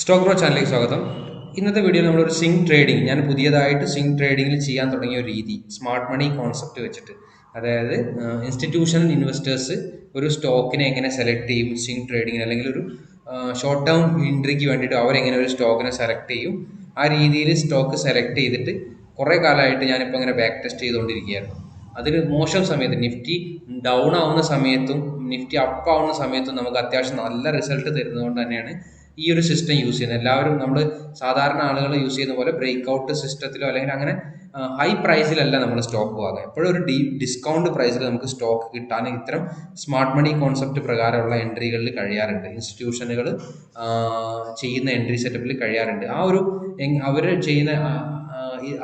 Stock bro ചാനലിലേക്ക് സ്വാഗതം. ഇന്നത്തെ വീഡിയോയിൽ നമ്മളൊരു സിങ് ട്രേഡിംഗ് ഞാൻ പുതിയതായിട്ട് സിങ് ട്രേഡിംഗിൽ ചെയ്യാൻ തുടങ്ങിയ ഒരു രീതി സ്മാർട്ട് മണി കോൺസെപ്റ്റ് വെച്ചിട്ട്. അതായത് ഇൻസ്റ്റിറ്റ്യൂഷണൽ ഇൻവെസ്റ്റേഴ്സ് ഒരു സ്റ്റോക്കിനെ എങ്ങനെ സെലക്ട് ചെയ്യും സിങ് ട്രേഡിങ്ങിന് അല്ലെങ്കിൽ ഒരു ഷോർട്ട് ടേം എൻട്രിക്ക് വേണ്ടിയിട്ട് അവരെങ്ങനെ ഒരു സ്റ്റോക്കിനെ സെലക്ട് ചെയ്യും. ആ രീതിയിൽ സ്റ്റോക്ക് സെലക്ട് ചെയ്തിട്ട് കുറേ കാലമായിട്ട് ഞാനിപ്പോൾ അങ്ങനെ ബാക്ക് ടെസ്റ്റ് ചെയ്തുകൊണ്ടിരിക്കുകയായിരുന്നു. അതിൽ മോശം സമയത്ത് നിഫ്റ്റി ഡൗൺ ആവുന്ന സമയത്തും നിഫ്റ്റി അപ്പ് ആവുന്ന സമയത്തും നമുക്ക് അത്യാവശ്യം നല്ല റിസൾട്ട് തരുന്നതുകൊണ്ട് തന്നെയാണ് ഈ ഒരു സിസ്റ്റം യൂസ് ചെയ്യുന്നത്. എല്ലാവരും നമ്മൾ സാധാരണ ആളുകൾ യൂസ് ചെയ്യുന്ന പോലെ ബ്രേക്ക് ഔട്ട് സിസ്റ്റത്തിലോ അല്ലെങ്കിൽ അങ്ങനെ ഹൈ പ്രൈസിലല്ല നമ്മൾ സ്റ്റോക്ക് വാങ്ങുക. എപ്പോഴും ഒരു ഡീ ഡിസ്കൗണ്ട് പ്രൈസിൽ നമുക്ക് സ്റ്റോക്ക് കിട്ടാൻ ഇത്തരം സ്മാർട്ട് മണി കോൺസെപ്റ്റ് പ്രകാരമുള്ള എൻട്രികളിൽ കഴിയാറുണ്ട്. ഇൻസ്റ്റിറ്റ്യൂഷനുകൾ ചെയ്യുന്ന എൻട്രി സെറ്റപ്പിൽ കഴിയാറുണ്ട്. ആ ഒരു അവർ ചെയ്യുന്ന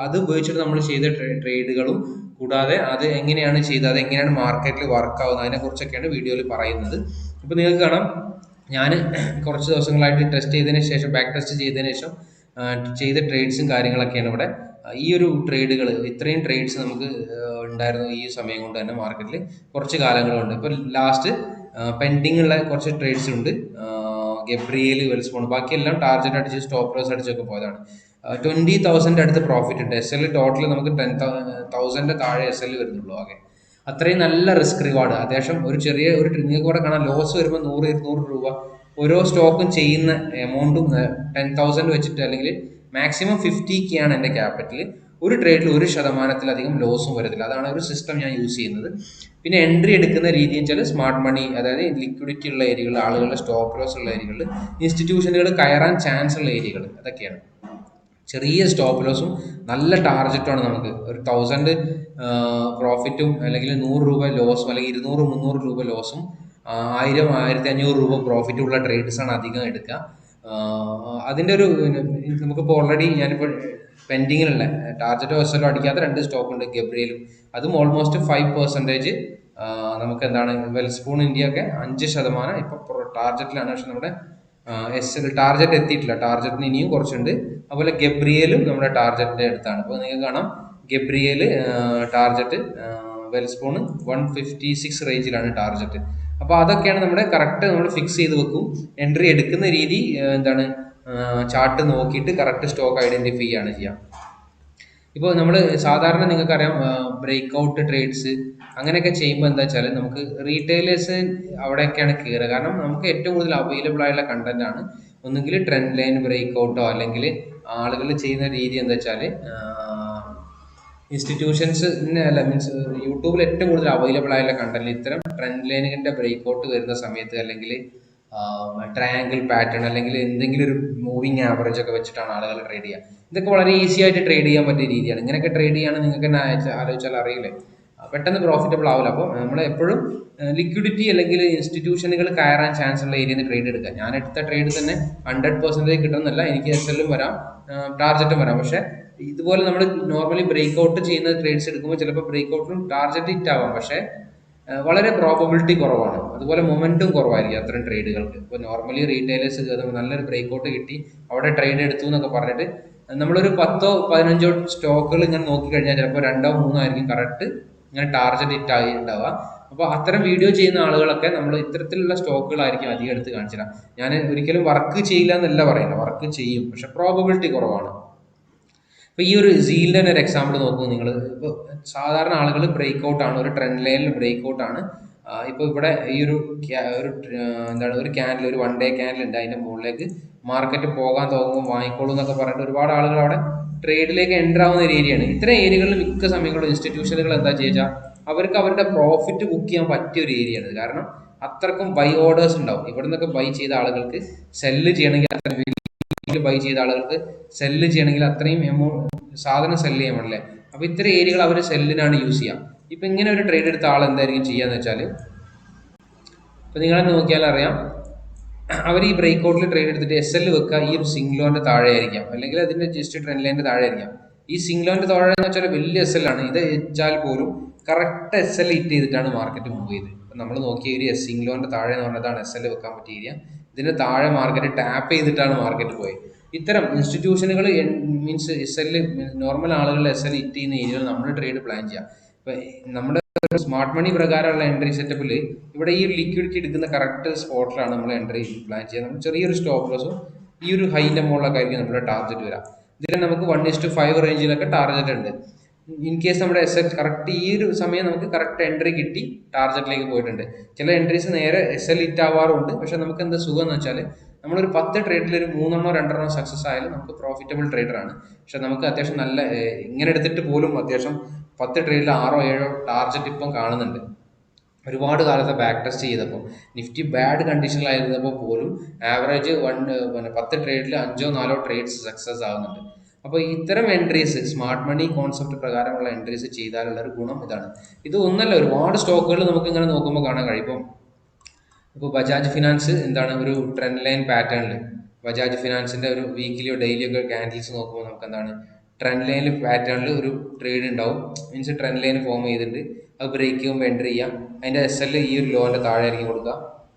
അത് ഉപയോഗിച്ചിട്ട് നമ്മൾ ചെയ്ത ട്രേഡുകളും കൂടാതെ അത് എങ്ങനെയാണ് ചെയ്തത് അത് എങ്ങനെയാണ് മാർക്കറ്റിൽ വർക്ക് ആവുന്നത് അതിനെക്കുറിച്ചൊക്കെയാണ് വീഡിയോയിൽ പറയുന്നത്. അപ്പോൾ നിങ്ങൾക്ക് കാണാം. ഞാൻ കുറച്ച് ദിവസങ്ങളായിട്ട് ടെസ്റ്റ് ചെയ്തതിന് ശേഷം ബാക്ക് ടെസ്റ്റ് ചെയ്തതിന് ശേഷം ചെയ്ത ട്രേഡ്സും കാര്യങ്ങളൊക്കെയാണ് ഇവിടെ. ഈ ഒരു ട്രേഡുകൾ ഇത്രയും ട്രേഡ്സ് നമുക്ക് ഉണ്ടായിരുന്നു ഈ സമയം കൊണ്ട് തന്നെ മാർക്കറ്റിൽ കുറച്ച് കാലങ്ങളുണ്ട്. ഇപ്പോൾ ലാസ്റ്റ് പെൻഡിങ് ഉള്ള കുറച്ച് ട്രേഡ്സ് ഉണ്ട്. ഗബ്രിയേൽ വെൽസ്പോൺ ബാക്കിയെല്ലാം ടാർജറ്റ് അടിച്ച് സ്റ്റോപ്പ് ലോസ് അടിച്ചൊക്കെ പോയതാണ്. ട്വന്റി തൗസൻഡ് അടുത്ത് പ്രോഫിറ്റ് ഉണ്ട്. എസ് എൽ ടോട്ടൽ നമുക്ക് ടെൻ തൗസൻഡ് താഴെ എസ് എൽ വരുന്നുള്ളൂ ആകെ. അത്രയും നല്ല റിസ്ക് റിവാർഡ് അത്യാവശ്യം ഒരു ചെറിയ ഒരു നിങ്ങൾക്ക് ഇവിടെ കാണാം ലോസ് വരുമ്പോൾ നൂറ് ഇരുന്നൂറ് രൂപ. ഓരോ സ്റ്റോക്കും ചെയ്യുന്ന എമൗണ്ടും ടെൻ തൗസൻഡ് വെച്ചിട്ട് അല്ലെങ്കിൽ മാക്സിമം ഫിഫ്റ്റി കെ ആണ് എന്റെ ക്യാപിറ്റൽ ഒരു ട്രേഡിൽ ഒരു ശതമാനത്തിലധികം ലോസും വരത്തില്ല. അതാണ് ഒരു സിസ്റ്റം ഞാൻ യൂസ് ചെയ്യുന്നത്. പിന്നെ എൻട്രി എടുക്കുന്ന രീതി വെച്ചാൽ സ്മാർട്ട് മണി അതായത് ലിക്വിഡിറ്റി ഉള്ള ഏരിയകൾ ആളുകളുടെ സ്റ്റോപ്പ് ലോസ് ഉള്ള ഏരിയകൾ ഇൻസ്റ്റിറ്റ്യൂഷനുകൾ കയറാൻ ചാൻസ് ഉള്ള ഏരിയകൾ അതൊക്കെയാണ്. ചെറിയ സ്റ്റോപ്പ് ലോസും നല്ല ടാർജറ്റുമാണ് നമുക്ക്. ഒരു തൗസൻഡ് പ്രോഫിറ്റും അല്ലെങ്കിൽ നൂറ് രൂപ ലോസും അല്ലെങ്കിൽ ഇരുന്നൂറ് മുന്നൂറ് രൂപ ലോസും ആയിരം ആയിരത്തി അഞ്ഞൂറ് രൂപ പ്രോഫിറ്റും ഉള്ള ട്രേഡ്സ് ആണ് അധികം എടുക്കുക. അതിന്റെ ഒരു നമുക്കിപ്പോൾ ഓൾറെഡി ഞാനിപ്പോൾ പെൻഡിങ്ങിലുള്ള ടാർജറ്റോ എസ്എല്ലോ അടിക്കാത്ത രണ്ട് സ്റ്റോക്ക് ഉണ്ട് ഗബ്രിയലും അതും ഓൾമോസ്റ്റ് ഫൈവ് പെർസെന്റേജ് നമുക്ക് എന്താണ് വെൽസ്പൂൺ ഇന്ത്യ ഒക്കെ അഞ്ച് ശതമാനം ഇപ്പോൾ ടാർജറ്റിലാണ് പക്ഷെ നമ്മുടെ എസ് എൽ ടാർജറ്റ് എത്തിയിട്ടില്ല. ടാർജറ്റിന് ഇനിയും കുറച്ചുണ്ട്. അതുപോലെ ഗബ്രിയലും നമ്മുടെ ടാർജറ്റിന്റെ അടുത്താണ്. അപ്പോൾ നിങ്ങൾക്ക് കാണാം. Gabriel target Welspun one fifty six റേഞ്ചിലാണ് ടാർജറ്റ് അപ്പോൾ അതൊക്കെയാണ് നമ്മുടെ കറക്റ്റ് നമ്മൾ ഫിക്സ് ചെയ്ത് വെക്കും. എൻട്രി എടുക്കുന്ന രീതി എന്താണ് ചാർട്ട് നോക്കിയിട്ട് കറക്റ്റ് സ്റ്റോക്ക് ഐഡന്റിഫൈ ആണ് ചെയ്യാം. ഇപ്പോൾ നമ്മൾ സാധാരണ നിങ്ങൾക്കറിയാം ബ്രേക്ക് ഔട്ട് ട്രേഡ്സ് അങ്ങനെയൊക്കെ ചെയ്യുമ്പോൾ എന്താ വെച്ചാൽ നമുക്ക് റീറ്റെയിലേഴ്സ് അവിടെയൊക്കെയാണ് കയറുക കാരണം നമുക്ക് ഏറ്റവും കൂടുതൽ അവൈലബിൾ ആയുള്ള കണ്ടന്റ് ആണ്. ഒന്നുകിൽ ട്രെൻഡ് ലൈൻ ബ്രേക്ക് ഔട്ടോ അല്ലെങ്കിൽ ആളുകൾ ചെയ്യുന്ന രീതി എന്താ വെച്ചാൽ ഇൻസ്റ്റിറ്റ്യൂഷൻസ് അല്ല മീൻസ് യൂട്യൂബിൽ ഏറ്റവും കൂടുതൽ അവൈലബിൾ ആയുള്ള കണ്ടന്റ് ഇത്തരം ട്രെൻഡ് ലൈനിന്റെ ബ്രേക്ക് ഔട്ട് വരുന്ന സമയത്ത് അല്ലെങ്കിൽ ട്രയാങ്കിൾ പാറ്റേൺ അല്ലെങ്കിൽ എന്തെങ്കിലും ഒരു മൂവിങ് ആവറേജ് ഒക്കെ വെച്ചിട്ടാണ് ആളുകൾ ട്രേഡ് ചെയ്യുക. ഇതൊക്കെ വളരെ ഈസി ആയിട്ട് ട്രേഡ് ചെയ്യാൻ പറ്റിയ രീതിയാണ്. ഇങ്ങനെയൊക്കെ ട്രേഡ് ചെയ്യുകയാണെങ്കിൽ നിങ്ങൾക്ക് തന്നെ ആലോചിച്ചാൽ അറിയില്ലേ? പെട്ടെന്ന് പ്രോഫിറ്റബിൾ ആവില്ല അപ്പോൾ നമ്മൾ എപ്പോഴും ലിക്വിഡിറ്റി അല്ലെങ്കിൽ ഇൻസ്റ്റിറ്റ്യൂഷനുകൾ കയറാൻ ചാൻസ് ഉള്ള ഏരിയയിൽ നിന്ന് ട്രേഡ് എടുക്കുക. ഞാൻ എടുത്ത ട്രേഡ് തന്നെ ഹൺഡ്രഡ് പെർസെന്റേജ് കിട്ടുന്നില്ല എനിക്ക് എസ് എല്ലും വരാം ടാർജറ്റും വരാം. പക്ഷേ ഇതുപോലെ നമ്മൾ നോർമലി ബ്രേക്ക് ഔട്ട് ചെയ്യുന്ന ട്രേഡ്സ് എടുക്കുമ്പോൾ ചിലപ്പോൾ ബ്രേക്ക് ഔട്ടിലും ടാർജറ്റ് ഹിറ്റ് ആവാം. പക്ഷേ വളരെ പ്രോബബിലിറ്റി കുറവാണ്. അതുപോലെ മൊമെന്റും കുറവായിരിക്കും അത്തരം ട്രേഡുകൾക്ക് ഇപ്പോൾ നോർമലി റീറ്റെയിലേഴ്സ് നല്ലൊരു ബ്രേക്ക് ഔട്ട് കിട്ടി അവിടെ ട്രേഡ് എടുത്തു എന്നൊക്കെ പറഞ്ഞിട്ട് നമ്മളൊരു പത്തോ പതിനഞ്ചോ സ്റ്റോക്കുകൾ ഇങ്ങനെ നോക്കിക്കഴിഞ്ഞാൽ ചിലപ്പോൾ രണ്ടോ മൂന്നോ ആയിരിക്കും കറക്റ്റ് ഇങ്ങനെ ടാർജറ്റ് ഹിറ്റ് ആയി ഉണ്ടാവുക അപ്പോൾ അത്തരം വീഡിയോ ചെയ്യുന്ന ആളുകളൊക്കെ നമ്മൾ ഇത്തരത്തിലുള്ള സ്റ്റോക്കുകളായിരിക്കും അധികം എടുത്ത് കാണിച്ചില്ല ഞാൻ ഒരിക്കലും വർക്ക് ചെയ്യില്ല എന്നല്ല പറയുന്നത് വർക്ക് ചെയ്യും. പക്ഷെ പ്രോബബിലിറ്റി കുറവാണ്. ഇപ്പോൾ ഈ ഒരു സീലിന്റെ ഒരു എക്സാമ്പിൾ നോക്കൂ നിങ്ങൾ ഇപ്പോൾ സാധാരണ ആളുകൾ ബ്രേക്ക് ഔട്ടാണ് ഒരു ട്രെൻഡ് ലൈനിൽ ബ്രേക്ക് ഔട്ടാണ് ഇപ്പോൾ ഇവിടെ ഈ ഒരു ഒരു എന്താണ് ഒരു ക്യാൻഡിൽ ഒരു വൺ ഡേ ക്യാൻഡിൽ ഉണ്ട്. അതിന്റെ മുകളിലേക്ക് മാർക്കറ്റ് പോകാൻ തോന്നുമ്പോൾ വാങ്ങിക്കോളൂ എന്നൊക്കെ പറഞ്ഞിട്ട് ഒരുപാട് ആളുകൾ അവിടെ ട്രേഡിലേക്ക് എന്റർ ആവുന്ന ഒരു ഏരിയയാണ് ഇത്തരം ഏരിയകളിൽ മിക്ക സമയങ്ങളും ഇൻസ്റ്റിറ്റ്യൂഷനുകൾ എന്താ ചെയ്യുക അവർക്ക് അവരുടെ പ്രോഫിറ്റ് ബുക്ക് ചെയ്യാൻ പറ്റിയ ഒരു ഏരിയയാണ് കാരണം അത്രക്കും ബൈ ഓർഡേഴ്സ് ഉണ്ടാവും. ഇവിടെ നിന്നൊക്കെ ബൈ ചെയ്ത ആളുകൾക്ക് സെല്ല് ചെയ്യണമെങ്കിൽ അത്ര ബൈ ചെയ്ത ആളുകൾക്ക് സെല്ല് ചെയ്യണമെങ്കിൽ അത്രയും എമൗണ്ട് സാധനം സെല്ല് ചെയ്യാൻ അപ്പോൾ ഇത്തരം ഏരിയകൾ അവർ സെല്ലിനാണ് യൂസ് ചെയ്യുക ഇപ്പം ഇങ്ങനെ ഒരു ട്രേഡ് എടുത്ത ആൾ എന്തായിരിക്കും ചെയ്യുക എന്ന് വെച്ചാൽ ഇപ്പം നിങ്ങളെ നോക്കിയാൽ അറിയാം അവർ ഈ ബ്രേക്ക് ഔട്ടിൽ ട്രേഡ് എടുത്തിട്ട് എസ് എൽ വെക്കുക ഈ ഒരു സിംഗ്ലോന്റെ താഴെ ആയിരിക്കാം. അല്ലെങ്കിൽ അതിന്റെ ജസ്റ്റ് ട്രെൻഡ് ലൈനിന്റെ താഴെ ആയിരിക്കാം. ഈ സിംഗ്ലോന്റെ താഴെ എന്ന് വെച്ചാൽ വലിയ എസ് എൽ ആണ്. ഇത് വെച്ചാൽ പോലും കറക്റ്റ് എസ് എൽ ഹിറ്റ് ചെയ്തിട്ടാണ് മാർക്കറ്റ് മൂവ് ചെയ്ത് നമ്മൾ നോക്കിയ ഏരിയ സിംഗ്ലോന്റെ താഴെ എന്ന് പറഞ്ഞതാണ് എസ് എൽ വെക്കാൻ പറ്റിയ ഏരിയ ഇതിന്റെ താഴെ മാർക്കറ്റ് ടാപ്പ് ചെയ്തിട്ടാണ് മാർക്കറ്റ് പോയത്. ഇത്തരം ഇൻസ്റ്റിറ്റ്യൂഷനുകൾ മീൻസ് എസ് എൽ നോർമൽ ആളുകൾ എസ് എൽ ഹിറ്റ് ചെയ്യുന്ന ഏരിയകൾ നമ്മൾ ട്രേഡ് പ്ലാൻ ചെയ്യാം. ഇപ്പം നമ്മുടെ സ്മാർട്ട് മണി പ്രകാരമുള്ള എൻട്രി സെറ്റപ്പിൽ ഇവിടെ ഈ ലിക്വിഡിറ്റി എടുക്കുന്ന കറക്റ്റ് സ്പോട്ടിലാണ് നമ്മൾ എൻട്രി പ്ലാൻ ചെയ്യുന്നത്. നമ്മൾ ചെറിയൊരു സ്റ്റോപ്പ് ലോസും ഈ ഒരു ഹൈന്റെ മുകളിലൊക്കെ ആയിരിക്കും നമ്മുടെ ടാർഗറ്റ് വരാം ഇതിൽ നമുക്ക് വൺ ഇസ് ടു ഫൈവ് റേഞ്ചിലൊക്കെ ടാർഗറ്റ് ഉണ്ട്. ഇൻ കേസ് നമ്മുടെ എസ് എൽ കറക്റ്റ് ഈ ഒരു സമയം നമുക്ക് കറക്റ്റ് എൻട്രി കിട്ടി ടാർജറ്റിലേക്ക് പോയിട്ടുണ്ട്. ചില എൻട്രീസ് നേരെ എസ് എൽ ഇറ്റ് ആവാറുണ്ട്. പക്ഷെ നമുക്ക് എന്താ സുഖം എന്ന് വെച്ചാൽ നമ്മളൊരു പത്ത് ട്രേഡിൽ ഒരു മൂന്നെണ്ണോ രണ്ടെണ്ണോ സക്സസ് ആയാലും നമുക്ക് പ്രോഫിറ്റബിൾ ട്രേഡർ ആണ്. പക്ഷെ നമുക്ക് അത്യാവശ്യം നല്ല ഇങ്ങനെ എടുത്തിട്ട് പോലും അത്യാവശ്യം പത്ത് ട്രേഡിൽ ആറോ ഏഴോ ടാർജറ്റ് ഇപ്പം കാണുന്നുണ്ട്. ഒരുപാട് കാലത്തെ ബാക്ക് ടെസ്റ്റ് ചെയ്തപ്പോൾ നിഫ്റ്റി ബാഡ് കണ്ടീഷനിലായിരുന്നപ്പോൾ പോലും ആവറേജ് വൺ പിന്നെ പത്ത് ട്രേഡിൽ അഞ്ചോ നാലോ ട്രേഡ്സ് സക്സസ് ആകുന്നുണ്ട് അപ്പോൾ ഇത്തരം എൻട്രീസ് സ്മാർട്ട് മണി കോൺസെപ്റ്റ് പ്രകാരമുള്ള എൻട്രീസ് ചെയ്താലുള്ള ഒരു ഗുണം ഇതാണ്. ഇത് ഒന്നല്ല ഒരുപാട് സ്റ്റോക്കുകൾ നമുക്ക് ഇങ്ങനെ നോക്കുമ്പോൾ കാണാൻ കഴിയും. ഇപ്പം ഇപ്പോൾ ബജാജ് ഫിനാൻസ് എന്താണ് ഒരു ട്രെൻഡ് ലൈൻ പാറ്റേണിൽ ബജാജ് ഫിനാൻസിന്റെ ഒരു വീക്കിലിയോ ഡെയിലിയോ ഒക്കെ ക്യാൻഡിൽസ് നോക്കുമ്പോൾ നമുക്ക് എന്താണ് ട്രെൻഡ് ലൈനിൽ പാറ്റേണിൽ ഒരു ട്രേഡ് ഉണ്ടാവും മീൻസ് ട്രെൻഡ് ലൈൻ ഫോം ചെയ്തിട്ട് അത് ബ്രേക്ക് ചെയ്യുമ്പോൾ എന്റർ ചെയ്യാം. അതിന്റെ എസ് എൽ ഈ ഒരു ലോന്റെ താഴെ ആയിരിക്കും കൊടുക്കുക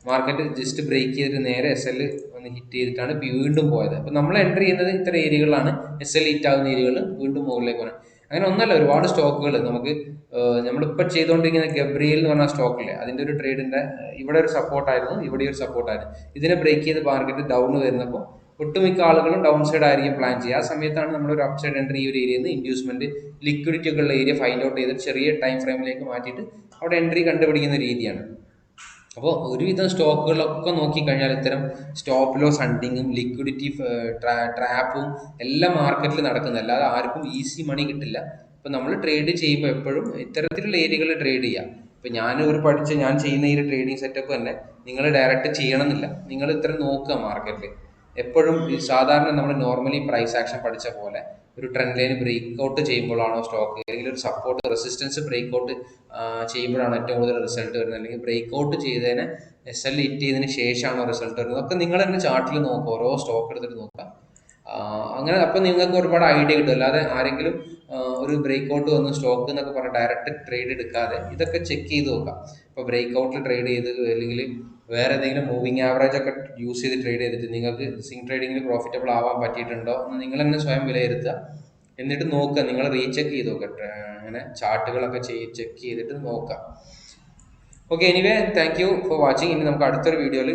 മാർക്കറ്റ് ജസ്റ്റ് ബ്രേക്ക് ചെയ്തിട്ട് നേരെ എസ് എൽ ഒന്ന് ഹിറ്റ് ചെയ്തിട്ടാണ് വീണ്ടും പോയത്. അപ്പോൾ നമ്മൾ എന്റർ ചെയ്യുന്നത് ഇത്ര ഏരിയകളാണ്. എസ് എൽ ഹിറ്റ് ആകുന്ന ഏരിയകൾ വീണ്ടും മുകളിലേക്ക് പോകണം അങ്ങനെ ഒന്നല്ല ഒരുപാട് സ്റ്റോക്കുകൾ നമുക്ക് നമ്മളിപ്പോൾ ചെയ്തുകൊണ്ടിരിക്കുന്ന ഗബ്രിയൽ എന്ന് പറഞ്ഞ സ്റ്റോക്കില്ലേ അതിന്റെ ഒരു ട്രേഡിന്റെ ഇവിടെ ഒരു സപ്പോർട്ടായിരുന്നു ഇവിടെ ഒരു സപ്പോർട്ടായിരുന്നു ഇതിനെ ബ്രേക്ക് ചെയ്ത് മാർക്കറ്റ് ഡൗൺ വരുന്നപ്പോൾ ഒട്ടുമിക്ക ആളുകളും ഡൗൺ സൈഡ് ആയിരിക്കും പ്ലാൻ ചെയ്യുക. ആ സമയത്താണ് നമ്മൾ ഒരു അപ്സൈഡ് സൈഡ് എൻട്രി ഈ ഒരു ഏരിയയിൽ നിന്ന് ഇൻഡ്യൂസ്മെന്റ് ലിക്വിഡിറ്റി ഒക്കെ ഉള്ള ഏരിയ ഫൈൻഡ് ഔട്ട് ചെയ്തിട്ട് ചെറിയ ടൈം ഫ്രെയിമിലേക്ക് മാറ്റിയിട്ട് അവിടെ എൻട്രി കണ്ടുപിടിക്കുന്ന രീതിയാണ്. അപ്പോൾ ഒരുവിധം സ്റ്റോക്കുകളൊക്കെ നോക്കിക്കഴിഞ്ഞാൽ ഇത്തരം സ്റ്റോപ്പ് ലോസ് ഹണ്ടിങ്ങും ലിക്വിഡിറ്റി ട്രാപ്പും എല്ലാം മാർക്കറ്റിൽ നടക്കുന്നത് അല്ലാതെ ആർക്കും ഈസി മണി കിട്ടില്ല. ഇപ്പം നമ്മൾ ട്രേഡ് ചെയ്യുമ്പോൾ എപ്പോഴും ഇത്തരത്തിലുള്ള ഏരിയകളിൽ ട്രേഡ് ചെയ്യാം. ഇപ്പം ഞാൻ ഒരു പഠിച്ച ഞാൻ ചെയ്യുന്ന ഈ ഒരു ട്രേഡിംഗ് സെറ്റപ്പ് തന്നെ നിങ്ങൾ ഡയറക്റ്റ് ചെയ്യണമെന്നില്ല. നിങ്ങൾ ഇത്തരം നോക്കുക മാർക്കറ്റിൽ എപ്പോഴും ഈ സാധാരണ നമ്മൾ നോർമലി പ്രൈസ് ആക്ഷൻ പഠിച്ച പോലെ ഒരു ട്രെൻഡ് ലൈൻ ബ്രേക്ക് ഔട്ട് ചെയ്യുമ്പോഴാണോ സ്റ്റോക്ക് അല്ലെങ്കിൽ ഒരു സപ്പോർട്ട് റെസിസ്റ്റൻസ് ബ്രേക്ക് ഔട്ട് ചെയ്യുമ്പോഴാണ് ഏറ്റവും കൂടുതൽ റിസൾട്ട് വരുന്നത്? അല്ലെങ്കിൽ ബ്രേക്ക് ഔട്ട് ചെയ്തതിന് എസ് എൽ ഹിറ്റ് ചെയ്തതിന് ശേഷമാണോ റിസൾട്ട് വരുന്നത്? ഒക്കെ നിങ്ങൾ തന്നെ ചാർട്ടിൽ നോക്കുക ഓരോ സ്റ്റോക്ക് എടുത്തിട്ട് നോക്കുക. അങ്ങനെ അപ്പം നിങ്ങൾക്ക് ഒരുപാട് ഐഡിയ കിട്ടും. അല്ലാതെ ആരെങ്കിലും ഒരു ബ്രേക്ക് ഔട്ട് വന്ന് സ്റ്റോക്ക് എന്നൊക്കെ പറഞ്ഞ് ഡയറക്റ്റ് ട്രേഡ് എടുക്കാതെ ഇതൊക്കെ ചെക്ക് ചെയ്ത് നോക്കാം. ഇപ്പോൾ ബ്രേക്ക് ഔട്ടിൽ ട്രേഡ് ചെയ്ത് അല്ലെങ്കിൽ വേറെ എന്തെങ്കിലും മൂവിങ് ആവറേജ് ഒക്കെ യൂസ് ചെയ്ത് ട്രേഡ് ചെയ്തിട്ട് നിങ്ങൾക്ക് സിങ് ട്രേഡിങ്ങിൽ പ്രോഫിറ്റബിൾ ആവാൻ പറ്റിയിട്ടുണ്ടോ എന്ന് നിങ്ങൾ തന്നെ സ്വയം വിലയിരുത്തുക. എന്നിട്ട് നോക്കുക. നിങ്ങൾ റീചെക്ക് ചെയ്ത് നോക്കുക. അങ്ങനെ ചാർട്ടുകളൊക്കെ ചെയ്ത് ചെക്ക് ചെയ്തിട്ട് നോക്കുക. Okay anyway thank you for watching ഇനി നമുക്ക് അടുത്തൊരു വീഡിയോയിൽ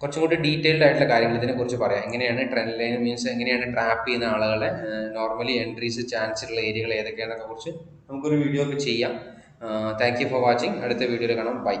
കുറച്ചും കൂടി ഡീറ്റെയിൽഡ് ആയിട്ടുള്ള കാര്യങ്ങൾ ഇതിനെ കുറിച്ച് പറയാം. എങ്ങനെയാണ് ട്രെൻഡ് ലൈൻ മീൻസ് എങ്ങനെയാണ് ട്രാപ്പ് ചെയ്യുന്ന ആളുകളെ നോർമലി എൻട്രീസ് ചാൻസ് ഉള്ള ഏരിയകൾ ഏതൊക്കെയാണെന്നൊക്കെ കുറിച്ച് നമുക്കൊരു വീഡിയോ ഒക്കെ ചെയ്യാം. താങ്ക് യു ഫോർ വാച്ചിങ് അടുത്ത വീഡിയോയിൽ കാണാം. ബൈ